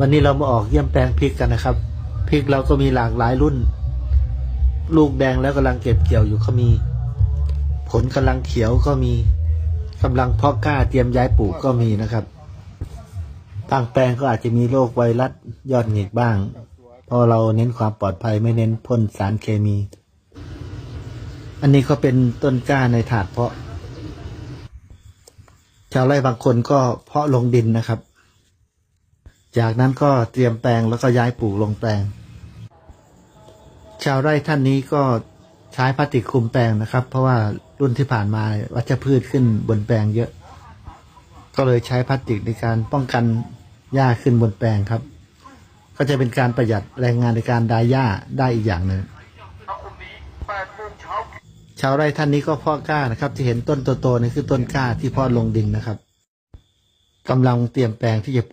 วันนี้เรามาออกเยี่ยมแปลงพริกกันนะครับพริกเราก็มีหลากหลายรุ่น ลูกแดงแล้วกำลังเก็บเกี่ยวอยู่ก็มี ผลกำลังเขียวก็มีกำลังเพาะกล้าเตรียมย้ายปลูกก็มีนะครับบางแปลงก็อาจจะมีโรคไวรัสยอดหงิกบ้าง เพราะเราเน้นความปลอดภัยไม่เน้นพ่นสารเคมี อันนี้ก็เป็นต้นกล้าในถาดเพาะ ชาวไร่บางคนก็เพาะลงดินนะครับ จากนั้นก็เตรียมแปลงแล้วก็ย้ายปลูกลงแปลง ชาวไร่ท่านนี้ก็ใช้พลาสติกคลุมแปลงนะครับ เพราะว่ารุ่นที่ผ่านมาวัชพืชขึ้นบนแปลงเยอะ ก็เลยใช้พลาสติกในการป้องกันหญ้าขึ้นบนแปลงครับ ก็จะเป็นการประหยัดแรงงานในการดายหญ้าได้อีกอย่างหนึ่งชาวไร่ท่านนี้ก็เพาะกล้านะครับ ที่เห็นต้นโตๆนี่คือต้นกล้าที่เพาะลงดินนะครับกำลังเตรียมแปลงที่จะปลูก